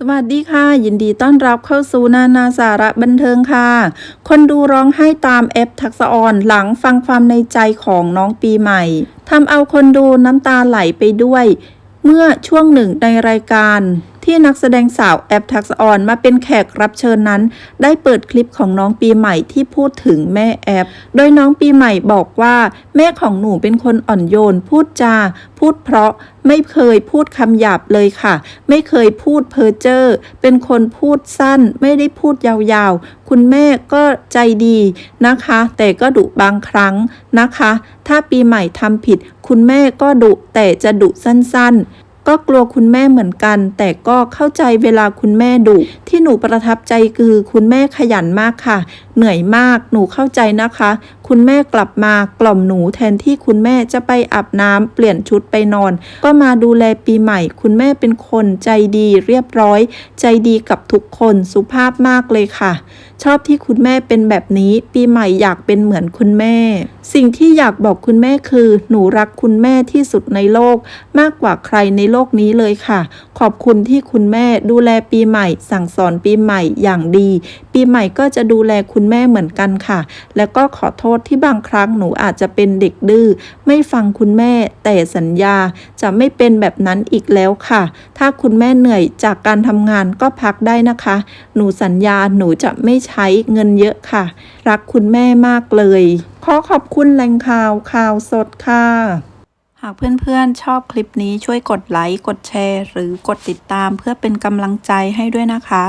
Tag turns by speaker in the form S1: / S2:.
S1: สวัสดีค่ะ ยินดีต้อนรับเข้าสู่นานาสาระบันเทิงค่ะ คนดูร้องไห้ตามเอฟทักษออนหลังฟังความในใจของน้องปีใหม่ทำเอาคนดูน้ำตาไหลไปด้วย เมื่อช่วงหนึ่งในรายการ ที่นักแสดงสาวแอปทักษออนมาเป็นแขกรับเชิญนั้น ได้เปิดคลิปของน้องปีใหม่ที่พูดถึงแม่แอป โดยน้องปีใหม่บอกว่า แม่ของหนูเป็นคนอ่อนโยน พูดจา พูดเพราะไม่เคยพูดคำหยาบเลยค่ะ ไม่เคยพูดเพ้อเจ้อเป็นคนพูดสั้น ไม่ได้พูดยาวๆ คุณแม่ก็ใจดีนะคะ แต่ก็ดุบางครั้งนะคะ ถ้าปีใหม่ทำผิด คุณแม่ก็ดุแต่จะดุสั้นๆ ก็กลัวคุณแม่เหมือนกัน แต่ก็เข้าใจเวลาคุณแม่ดุที่หนูประทับใจคือคุณแม่ขยันมากค่ะ เหนื่อยมาก หนูเข้าใจนะคะ คุณแม่กลับมากล่อมหนูแทนที่คุณแม่จะไปอาบน้ำเปลี่ยนชุดไปนอน ก็มาดูแลปีใหม่ คุณแม่เป็นคนใจดีเรียบร้อย ใจดีกับทุกคนสุภาพมากเลยค่ะ ชอบที่คุณแม่เป็นแบบนี้ ปีใหม่อยากเป็นเหมือนคุณแม่ สิ่งที่อยากบอกคุณแม่คือ หนูรักคุณแม่ที่สุดในโลก มากกว่าใครในโลกนี้เลยค่ะ ขอบคุณที่คุณแม่ดูแลปีใหม่ สั่งสอนปีใหม่อย่างดี ปีใหม่ก็จะดูแลคุณแม่เหมือนกันค่ะ แล้วก็ขอโทษที่บางครั้งหนูอาจจะเป็นเด็กดื้อไม่ฟังคุณแม่ แต่สัญญาจะไม่เป็นแบบนั้นอีกแล้วค่ะ ถ้าคุณแม่เหนื่อยจากการทำงานก็พักได้นะคะ หนูสัญญาหนูจะไม่ใช้เงินเยอะค่ะ รักคุณแม่มากเลย ขอขอบคุณแหล่งข่าวข่าวสดค่ะหากเพื่อนๆ ชอบคลิปนี้ช่วยกดไลค์ กดแชร์ หรือกดติดตามเพื่อเป็นกำลังใจให้ด้วยนะคะ